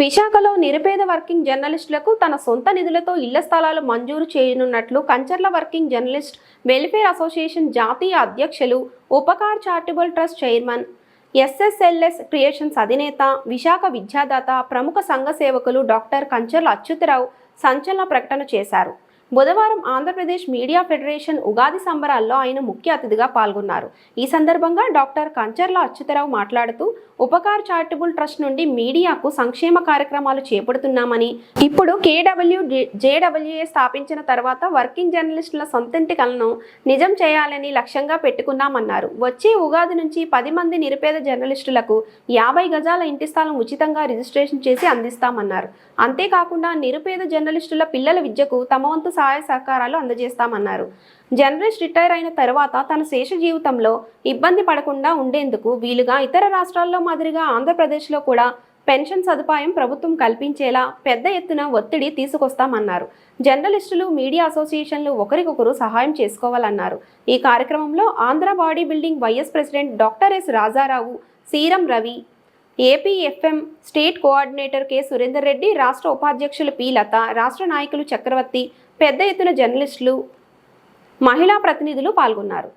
విశాఖలో నిరుపేద వర్కింగ్ జర్నలిస్టులకు తన సొంత నిధులతో ఇళ్ళ స్థలాలు మంజూరు చేయనున్నట్లు Kancharla working journalist welfare association జాతీయ అధ్యక్షులు Upkar charitable trust chairman SSLS creations అధినేత విశాఖ విద్యాదాత ప్రముఖ సంఘ సేవకులు డాక్టర్ కంచర్ల అచ్యుతరావు సంచలన ప్రకటన చేశారు. బుధవారం ఆంధ్రప్రదేశ్ మీడియా ఫెడరేషన్ ఉగాది సంబరాల్లో ఆయన ముఖ్య అతిథిగా పాల్గొన్నారు. ఈ సందర్భంగా డాక్టర్ కంచర్ల అచ్యుతరావు మాట్లాడుతూ ఉపకార్ చారిటబుల్ ట్రస్ట్ నుండి మీడియాకు సంక్షేమ కార్యక్రమాలు చేపడుతున్నామని ఇప్పుడు కేడబ్ల్యూ జేడబ్ల్యూఏ స్థాపించిన తర్వాత వర్కింగ్ జర్నలిస్టుల సొంతంటి కలను నిజం చేయాలని లక్ష్యంగా పెట్టుకున్నామన్నారు. వచ్చే ఉగాది నుంచి పది మంది నిరుపేద జర్నలిస్టులకు యాభై గజాల ఇంటి స్థలం ఉచితంగా రిజిస్ట్రేషన్ చేసి అందిస్తామన్నారు. అంతేకాకుండా నిరుపేద జర్నలిస్టుల పిల్లల విద్యకు తమ వంతు సహాయ సహకారాలు అందజేస్తామన్నారు. జర్నలిస్ట్ రిటైర్ అయిన తర్వాత తన శేష జీవితంలో ఇబ్బంది పడకుండా ఉండేందుకు వీలుగా ఇతర రాష్ట్రాల్లో మాదిరిగా ఆంధ్రప్రదేశ్లో కూడా పెన్షన్ సదుపాయం ప్రభుత్వం కల్పించేలా పెద్ద ఎత్తున ఒత్తిడి తీసుకొస్తామన్నారు. జర్నలిస్టులు మీడియా అసోసియేషన్లు ఒకరికొకరు సహాయం చేసుకోవాలన్నారు. ఈ కార్యక్రమంలో Andhra body building vice president doctor S Rajarao Seeram Ravi APFM state coordinator K Surender Reddy రాష్ట్ర ఉపాధ్యక్షులు పి లత రాష్ట్ర నాయకులు చక్రవర్తి పెద్ద ఎత్తున జర్నలిస్టులు మహిళా ప్రతినిధులు పాల్గొన్నారు.